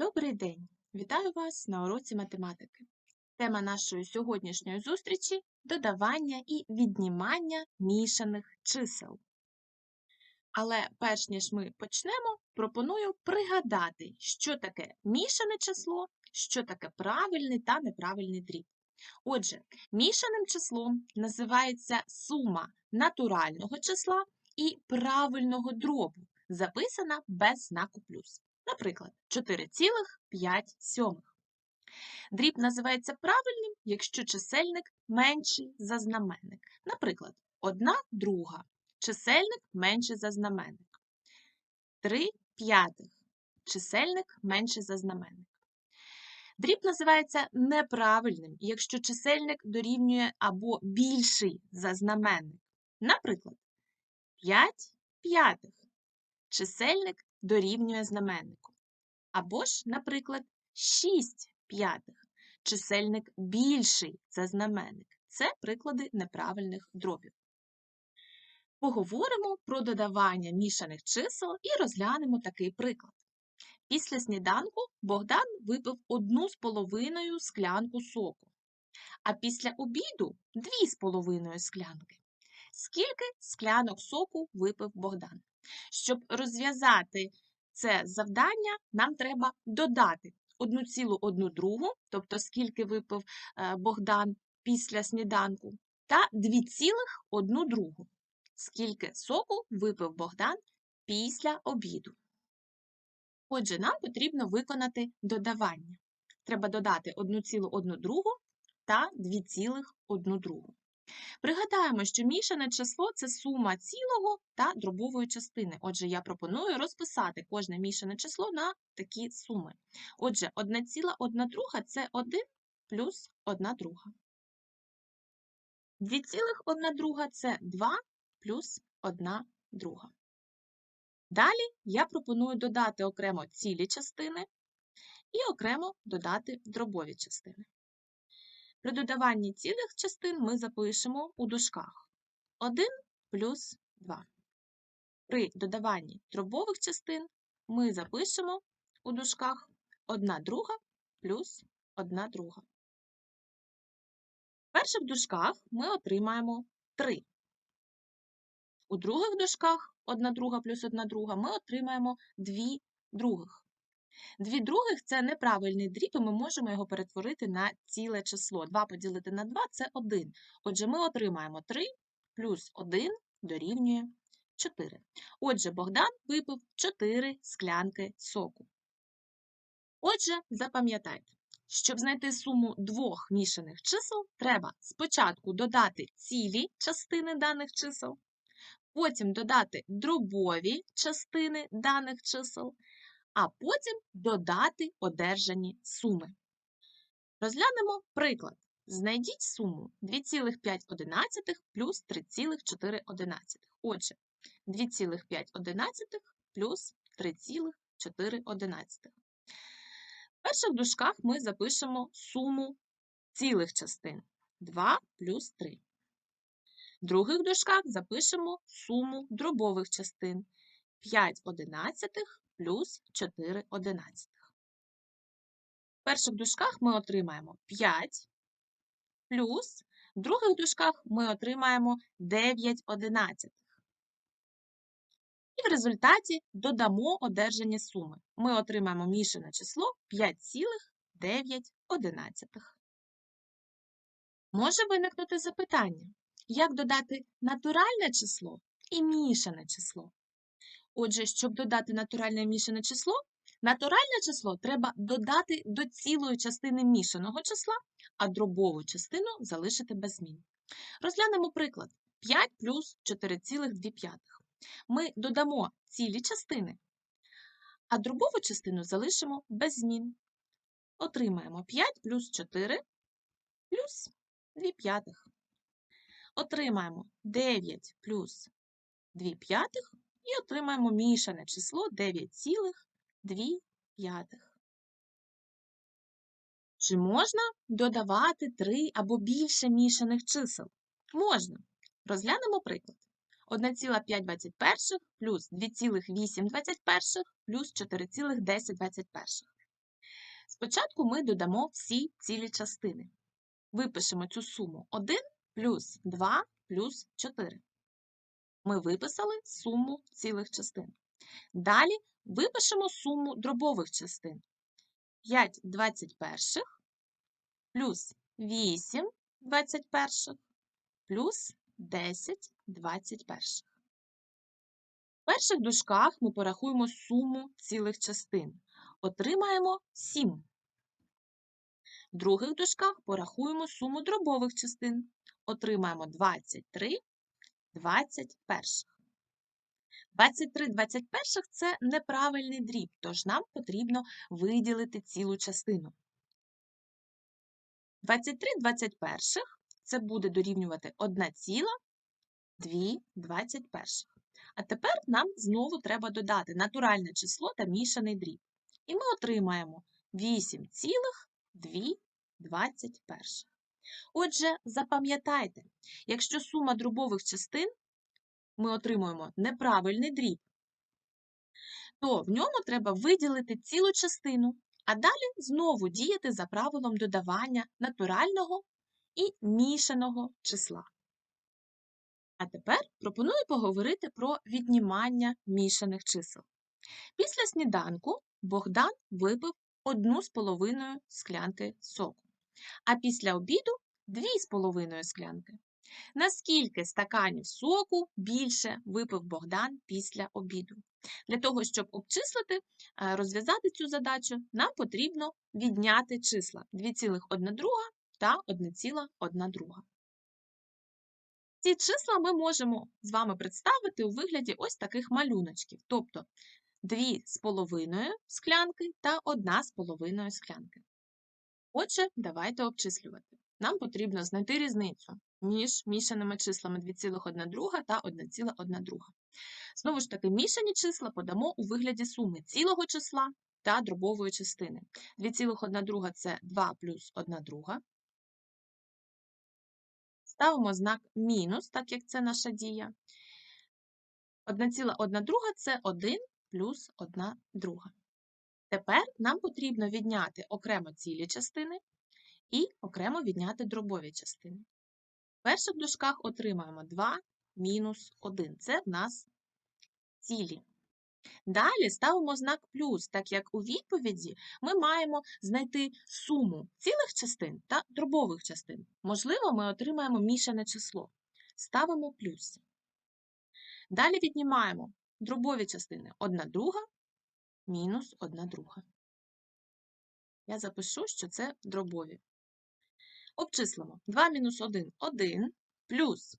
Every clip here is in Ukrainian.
Добрий день! Вітаю вас на уроці математики. Тема нашої сьогоднішньої зустрічі додавання і віднімання мішаних чисел. Але перш ніж ми почнемо, пропоную пригадати, що таке мішане число, що таке правильний та неправильний дріб. Отже, мішаним числом називається сума натурального числа і правильного дробу, записана без знаку плюс. Наприклад, 4,5. Дріб називається правильним, якщо чисельник менший за знаменник. Наприклад, 1 друга. Чисельник менший за знаменник. 3 п'ятих. Чисельник менший за знаменник. Дріб називається неправильним, якщо чисельник дорівнює або більший за знаменник. Наприклад, 5 п'ятих. Чисельник дорівнює знаменнику. Або ж, наприклад, 6 п'ятих. Чисельник більший за знаменник. Це приклади неправильних дробів. Поговоримо про додавання мішаних чисел і розглянемо такий приклад. Після сніданку Богдан випив одну з половиною склянку соку, а після обіду дві з половиною склянки. Скільки склянок соку випив Богдан? Щоб розв'язати це завдання, нам треба додати 1,1 другу, тобто скільки випив е, Богдан після сніданку, та 2,1 другу, скільки соку випив Богдан після обіду. Отже, нам потрібно виконати додавання. Треба додати 1,1 другу та 2,1 другу. Пригадаємо, що мішане число це сума цілого та дробової частини. Отже, я пропоную розписати кожне мішане число на такі суми. Отже, 1,1 друга – це 1 плюс 1 друга. 2,1 друга – це 2 плюс 1 друга. Далі я пропоную додати окремо цілі частини і окремо додати дробові частини. При додаванні цілих частин ми запишемо у дужках 1 плюс 2. При додаванні дробових частин ми запишемо у дужках 1 друга плюс 1 друга. В перших дужках ми отримаємо 3. У других дужках 1 друга плюс 1 друга ми отримаємо 2 других. Дві других це неправильний дріб, і ми можемо його перетворити на ціле число. 2 поділити на 2 це 1. Отже, ми отримаємо 3 плюс 1 дорівнює 4. Отже, Богдан випив 4 склянки соку. Отже, запам'ятайте, щоб знайти суму двох мішаних чисел, треба спочатку додати цілі частини даних чисел, потім додати дробові частини даних чисел а потім додати одержані суми. Розглянемо приклад. Знайдіть суму 2,5 плюс 3,4. Отже, 2,5 плюс 3,4. В перших дужках ми запишемо суму цілих частин 2 плюс 3. В других дужках запишемо суму дробових частин 5 одинадцятих плюс 4 одинадцятих. В перших дужках ми отримаємо 5 плюс, в других дужках ми отримаємо 9 одинадцятих. І в результаті додамо одержані суми. Ми отримаємо мішане число 5,9 одинадцятих. Може виникнути запитання, як додати натуральне число і мішане число. Отже, щоб додати натуральне мішане число, натуральне число треба додати до цілої частини мішаного числа, а дробову частину залишити без змін. Розглянемо приклад 5 плюс 4,2. Ми додамо цілі частини, а дробову частину залишимо без змін. Отримаємо 5 плюс 4 плюс 2 п'ятих. Отримаємо 9 плюс 2 п'ятих і отримаємо мішане число 9,2. Чи можна додавати 3 або більше мішаних чисел? Можна. Розглянемо приклад. 1,521 плюс 2,821 плюс 4,1021. Спочатку ми додамо всі цілі частини. Випишемо цю суму 1 плюс 2 плюс 4. Ми виписали суму цілих частин. Далі випишемо суму дробових частин. 5 21 плюс 8 21 плюс 10 21. В перших дужках ми порахуємо суму цілих частин. Отримаємо 7. В других дужках порахуємо суму дробових частин. Отримаємо 23 21. 23 21 – це неправильний дріб, тож нам потрібно виділити цілу частину. 23 21 – це буде дорівнювати 1 ціла 2 21. А тепер нам знову треба додати натуральне число та мішаний дріб. І ми отримаємо 8 цілих 2 21. Отже, запам'ятайте, якщо сума дробових частин ми отримуємо неправильний дріб, то в ньому треба виділити цілу частину, а далі знову діяти за правилом додавання натурального і мішаного числа. А тепер пропоную поговорити про віднімання мішаних чисел. Після сніданку Богдан випив одну з половиною склянки соку, а після обіду дві з половиною склянки. Наскільки стаканів соку більше випив Богдан після обіду? Для того, щоб обчислити, е, розв'язати цю задачу, нам потрібно відняти числа 2,1 та 1,1. Ці числа ми можемо з вами представити у вигляді ось таких малюночків, тобто 2,5 склянки та 1,5 склянки. Отже, давайте обчислювати. Нам потрібно знайти різницю між мішаними числами 2,1 та 1,1. Знову ж таки, мішані числа подамо у вигляді суми цілого числа та дробової частини. 2,1 – це 2 плюс 1 друга. Ставимо знак мінус, так як це наша дія. 1,1 друга – це 1 плюс 1 друга. Тепер нам потрібно відняти окремо цілі частини і окремо відняти дробові частини. В перших дужках отримаємо 2 мінус 1. Це в нас цілі. Далі ставимо знак плюс, так як у відповіді ми маємо знайти суму цілих частин та дробових частин. Можливо, ми отримаємо мішане число. Ставимо плюс. Далі віднімаємо дробові частини 1 друга мінус 1 друга. Я запишу, що це дробові. Обчислимо 2 мінус 1 1 плюс.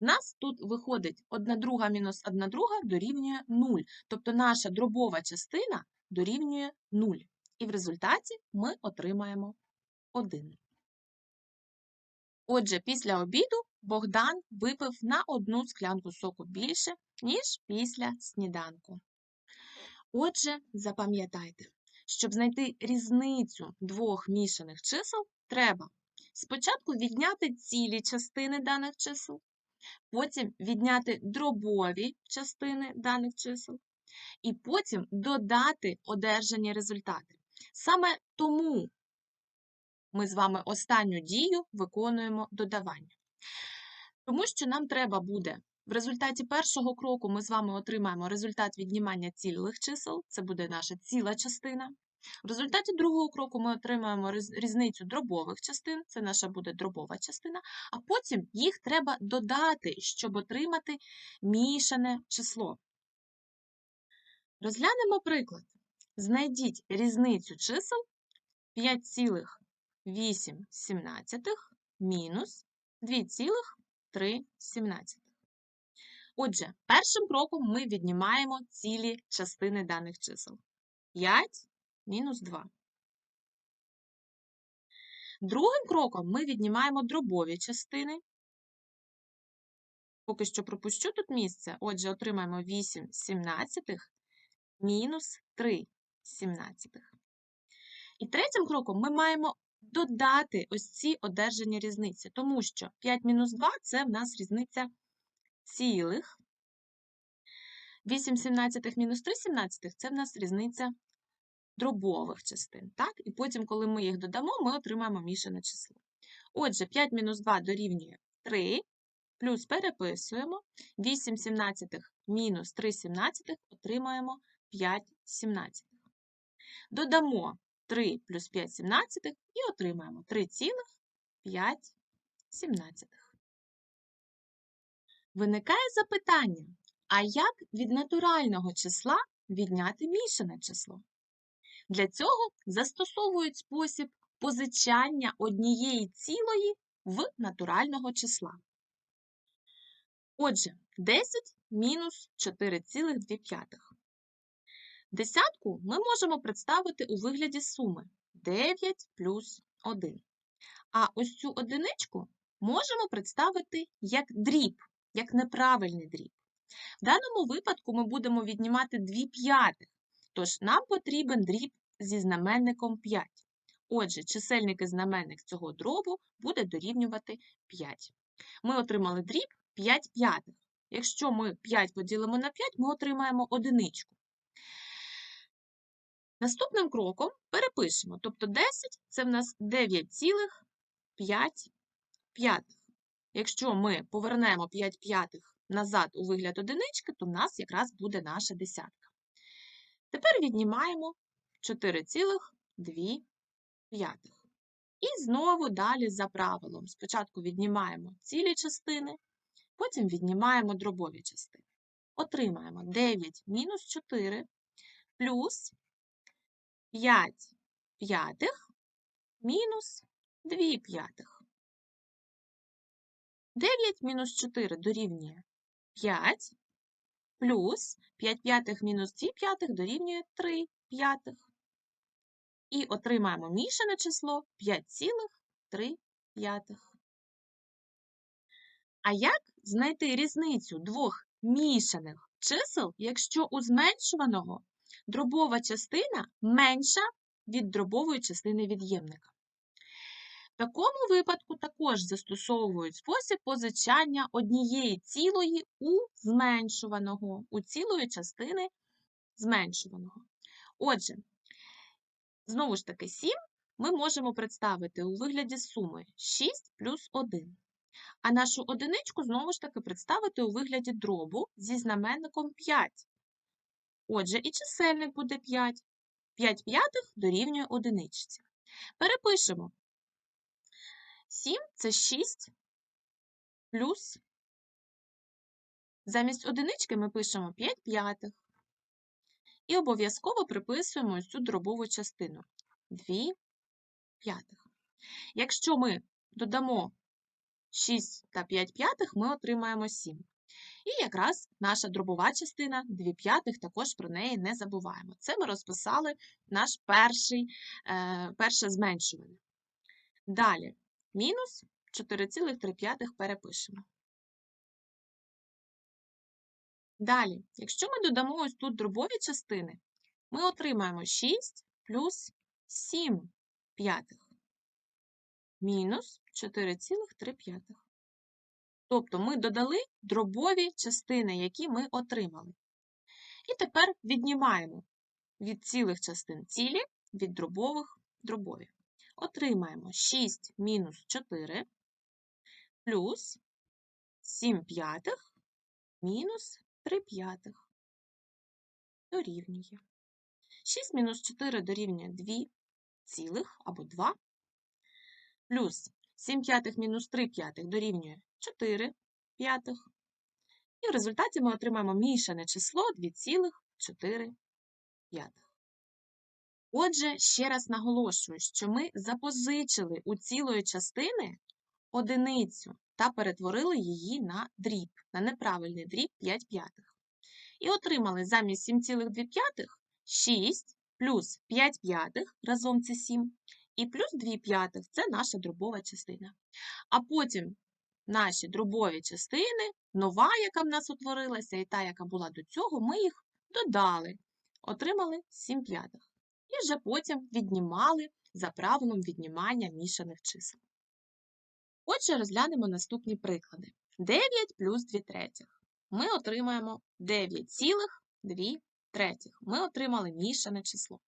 У нас тут виходить 1 друга мінус 1 друга дорівнює 0. Тобто наша дробова частина дорівнює 0. І в результаті ми отримаємо 1. Отже, після обіду Богдан випив на одну склянку соку більше, ніж після сніданку. Отже, запам'ятайте, щоб знайти різницю двох мішаних чисел, треба спочатку відняти цілі частини даних чисел, потім відняти дробові частини даних чисел, і потім додати одержані результати. Саме тому ми з вами останню дію виконуємо додавання. Тому що нам треба буде в результаті першого кроку ми з вами отримаємо результат віднімання цілих чисел, це буде наша ціла частина. В результаті другого кроку ми отримаємо різницю дробових частин, це наша буде дробова частина, а потім їх треба додати, щоб отримати мішане число. Розглянемо приклад. Знайдіть різницю чисел 5,8 мінус 2,3. Отже, першим кроком ми віднімаємо цілі частини даних чисел. 5 мінус 2. Другим кроком ми віднімаємо дробові частини. Поки що пропущу тут місце. Отже, отримаємо 8 сімнадцятих мінус 3 сімнадцятих. І третім кроком ми маємо додати ось ці одержані різниці, тому що 5 мінус 2 це в нас різниця цілих. 8 сімнадцятих мінус 3 сімнадцятих – це в нас різниця дробових частин. Так? І потім, коли ми їх додамо, ми отримаємо мішане число. Отже, 5 мінус 2 дорівнює 3, плюс переписуємо. 8 сімнадцятих мінус 3 сімнадцятих отримаємо 5 сімнадцятих. Додамо 3 плюс 5 сімнадцятих і отримаємо 3,5 сімнадцятих. Виникає запитання, а як від натурального числа відняти мішане число? Для цього застосовують спосіб позичання однієї цілої в натурального числа. Отже, 10 мінус 4,2. Десятку ми можемо представити у вигляді суми 9 плюс 1. А ось цю одиничку можемо представити як дріб, як неправильний дріб. В даному випадку ми будемо віднімати 2 п'ятих, тож нам потрібен дріб зі знаменником 5. Отже, чисельник і знаменник цього дробу буде дорівнювати 5. Ми отримали дріб 5 п'ятих. Якщо ми 5 поділимо на 5, ми отримаємо одиничку. Наступним кроком перепишемо, тобто 10 це в нас 9,5 п'ятих. Якщо ми повернемо 5 п'ятих назад у вигляд одинички, то в нас якраз буде наша десятка. Тепер віднімаємо 4,2 п'ятих. І знову далі за правилом. Спочатку віднімаємо цілі частини, потім віднімаємо дробові частини. Отримаємо 9 мінус 4 плюс 5 п'ятих мінус 2 п'ятих. 9 мінус 4 дорівнює 5 плюс 5 п'ятих мінус 2 п'ятих дорівнює 3 п'ятих. І отримаємо мішане число 5,3 п'ятих. А як знайти різницю двох мішаних чисел, якщо у зменшуваного дробова частина менша від дробової частини від'ємника? В такому випадку також застосовують спосіб позичання однієї цілої у зменшуваного, у цілої частини зменшуваного. Отже, знову ж таки, 7 ми можемо представити у вигляді суми 6 плюс 1. А нашу одиничку знову ж таки представити у вигляді дробу зі знаменником 5. Отже, і чисельник буде 5. 5 п'ятих дорівнює одиничці. Перепишемо 7 це 6 плюс. Замість одинички ми пишемо 5 п'ятих. І обов'язково приписуємо цю дробову частину 2 п'ятих. Якщо ми додамо 6 та 5 п'ятих, ми отримаємо 7. І якраз наша дробова частина 2 п'ятих, також про неї не забуваємо. Це ми розписали наш перший, е, перше зменшування. Далі мінус 4,3 перепишемо. Далі, якщо ми додамо ось тут дробові частини, ми отримаємо 6 плюс 7 п'ятих мінус 4,3. Тобто ми додали дробові частини, які ми отримали. І тепер віднімаємо від цілих частин цілі, від дробових дробові. Отримаємо 6 мінус 4 плюс 7 п'ятих мінус 3 п'ятих дорівнює. 6 мінус 4 дорівнює 2 цілих або 2 плюс 7 п'ятих мінус 3 п'ятих дорівнює 4 п'ятих. І в результаті ми отримаємо мішане число 2,4 п'ятих. Отже, ще раз наголошую, що ми запозичили у цілої частини одиницю та перетворили її на дріб, на неправильний дріб 5 п'ятих. І отримали замість 7,2 6 плюс 5 п'ятих, разом це 7, і плюс 2 п'ятих це наша дробова частина. А потім наші дробові частини, нова, яка в нас утворилася, і та, яка була до цього, ми їх додали, отримали 7 п'ятих. І вже потім віднімали за правилом віднімання мішаних чисел. Отже, розглянемо наступні приклади. 9 плюс 2 третіх. Ми отримаємо 9,2 третіх. Ми отримали мішане число.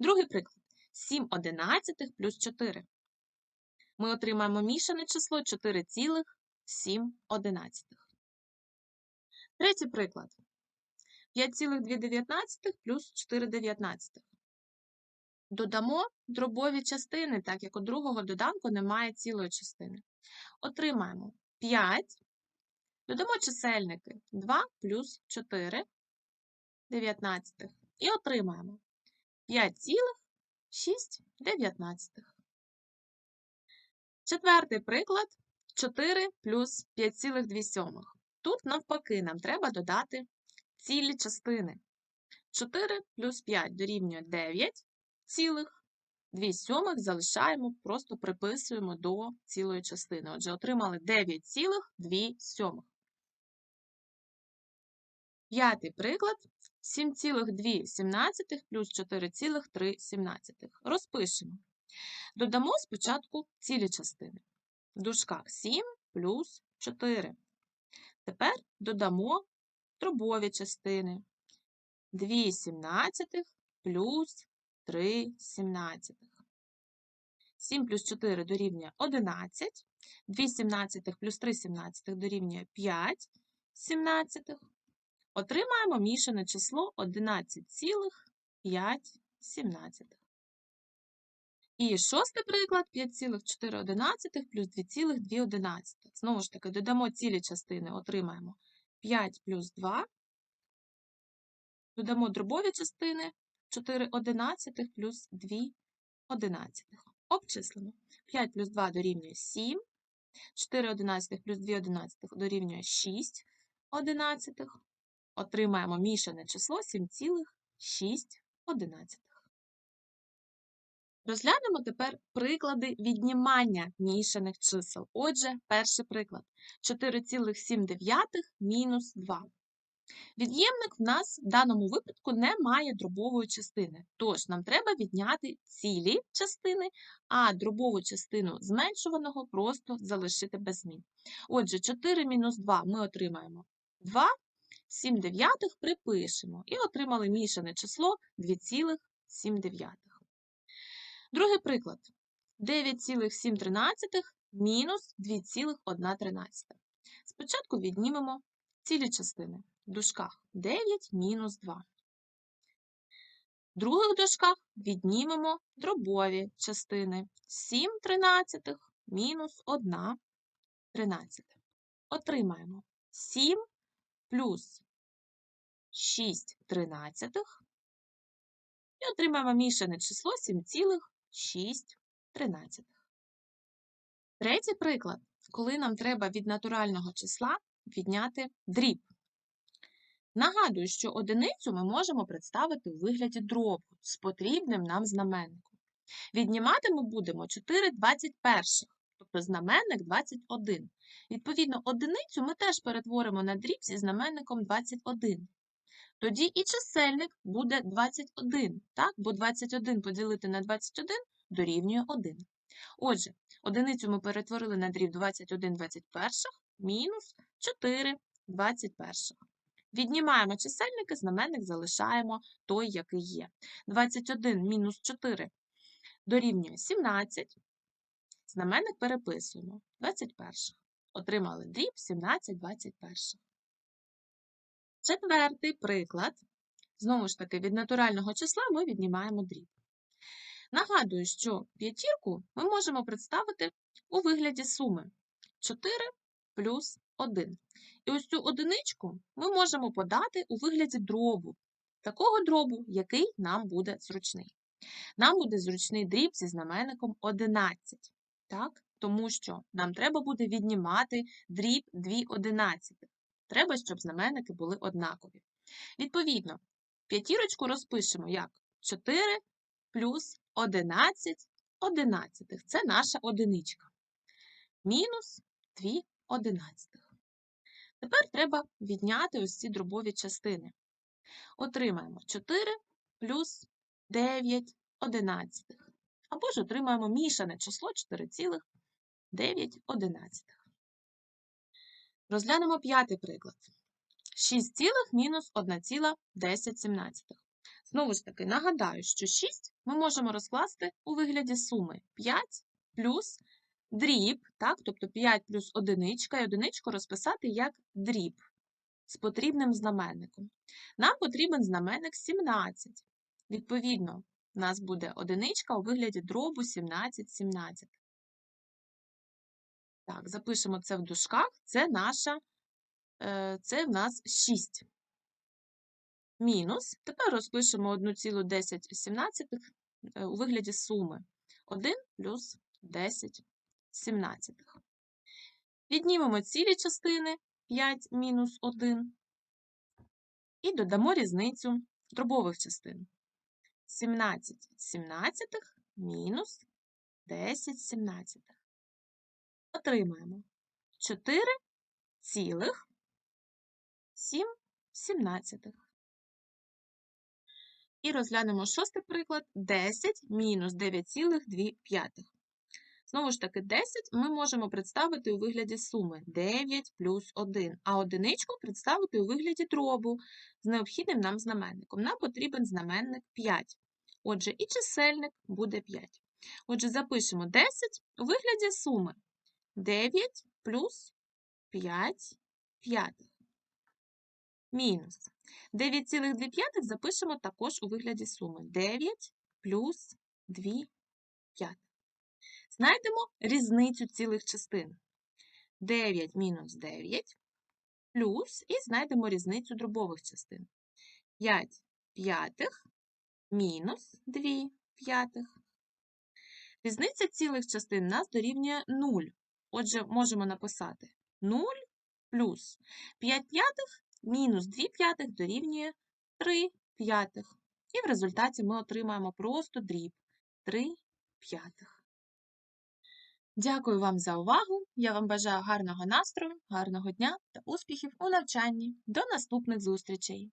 Другий приклад. 7 одинадцятих плюс 4. Ми отримаємо мішане число 4,7 одинадцятих. Третій приклад. 5,2 плюс 4 дев'ятнадцятих. Додамо дробові частини, так як у другого доданку немає цілої частини. Отримаємо 5. Додамо чисельники 2 плюс 4 дев'ятнадцятих. І отримаємо 5,6 дев'ятнадцятих. Четвертий приклад 4 плюс 5,2. Тут, навпаки, нам треба додати цілі частини. 4 плюс 5 дорівнює 9 цілих. 2 сьомих залишаємо, просто приписуємо до цілої частини. Отже, отримали 9 цілих 2 сьомих. П'ятий приклад 7,2 плюс 4,3. Розпишемо. Додамо спочатку цілі частини. В дужках 7 плюс 4. Тепер додамо дробові частини. 2 сімнадцятих плюс 3 сімнадцятих. 7 плюс 4 дорівнює 11. 2 сімнадцятих плюс 3 сімнадцятих дорівнює 5 сімнадцятих. Отримаємо мішане число 11,5 сімнадцятих. І шостий приклад 5,4 плюс 2,2. Знову ж таки, додамо цілі частини, отримаємо 5 плюс 2. Додамо дробові частини 4 одинадцятих плюс 2 одинадцятих. Обчислимо. 5 плюс 2 дорівнює 7. 4 одинадцятих плюс 2 одинадцятих дорівнює 6 одинадцятих. Отримаємо мішане число 7,6 одинадцятих. Розглянемо тепер приклади віднімання мішаних чисел. Отже, перший приклад 4,7 мінус 2. Від'ємник в нас в даному випадку не має дробової частини, тож нам треба відняти цілі частини, а дробову частину зменшуваного просто залишити без змін. Отже, 4 мінус 2 ми отримаємо 2, 7 дев'ятих припишемо і отримали мішане число 2,7. Другий приклад. 9,7 мінус 2,1. Спочатку віднімемо цілі частини. В дужках 9 мінус 2. В других дужках віднімемо дробові частини. 7 тринадцятих мінус 1 тринадцята. Отримаємо 7 плюс 6 тринадцятих. І отримаємо мішане число 7,6 тринадцятих. Третій приклад, коли нам треба від натурального числа відняти дріб. Нагадую, що одиницю ми можемо представити у вигляді дробу з потрібним нам знаменником. Віднімати ми будемо 4 21, тобто знаменник 21. Відповідно, одиницю ми теж перетворимо на дріб зі знаменником 21. Тоді і чисельник буде 21, так? бо 21 поділити на 21 дорівнює 1. Отже, одиницю ми перетворили на дріб 21 21 мінус 4 21. Віднімаємо чисельники, знаменник залишаємо той, який є. 21 мінус 4 дорівнює 17. Знаменник переписуємо 21. Отримали дріб 17 21. Четвертий приклад. Знову ж таки, від натурального числа ми віднімаємо дріб. Нагадую, що п'ятірку ми можемо представити у вигляді суми 4 плюс 1. І ось цю одиничку ми можемо подати у вигляді дробу, такого дробу, який нам буде зручний. Нам буде зручний дріб зі знаменником 11, так? тому що нам треба буде віднімати дріб 2 одинадцятих. Треба, щоб знаменники були однакові. Відповідно, п'ятірочку розпишемо як 4 плюс 11 одинадцятих. Це наша одиничка. Мінус 2 одинадцятих. Тепер треба відняти ці дробові частини. Отримаємо 4 плюс 9 одинадцятих. Або ж отримаємо мішане число 4,9 одинадцятих. Розглянемо п'ятий приклад. 6 цілих мінус 1,10. Знову ж таки, нагадаю, що 6 ми можемо розкласти у вигляді суми 5 плюс дріб, так, тобто 5 плюс одиничка, і одиничку розписати як дріб з потрібним знаменником. Нам потрібен знаменник 17. Відповідно, у нас буде одиничка у вигляді дробу 17 17. Так, запишемо це в дужках. Це наша, е, це в нас 6. Мінус. Тепер розпишемо 1,10 е, у вигляді суми. 1 плюс 10 сімнадцятих. Віднімемо цілі частини 5 мінус 1 і додамо різницю дробових частин. 17 сімнадцятих мінус 10 сімнадцятих. Отримаємо 4 цілих 7 сімнадцятих. І розглянемо шостий приклад 10 мінус 9,2. Знову ж таки, 10 ми можемо представити у вигляді суми 9 плюс 1, а одиничку представити у вигляді дробу з необхідним нам знаменником. Нам потрібен знаменник 5. Отже, і чисельник буде 5. Отже, запишемо 10 у вигляді суми 9 плюс 5 п'ятих. Мінус 9,2 запишемо також у вигляді суми 9 плюс 2 п'ятих. Знайдемо різницю цілих частин. 9 мінус 9 плюс і знайдемо різницю дробових частин. 5 п'ятих мінус 2 п'ятих. Різниця цілих частин нас дорівнює 0. Отже, можемо написати 0 плюс 5 п'ятих мінус 2 п'ятих дорівнює 3 п'ятих. І в результаті ми отримаємо просто дріб 3 п'ятих. Дякую вам за увагу. Я вам бажаю гарного настрою, гарного дня та успіхів у навчанні. До наступних зустрічей!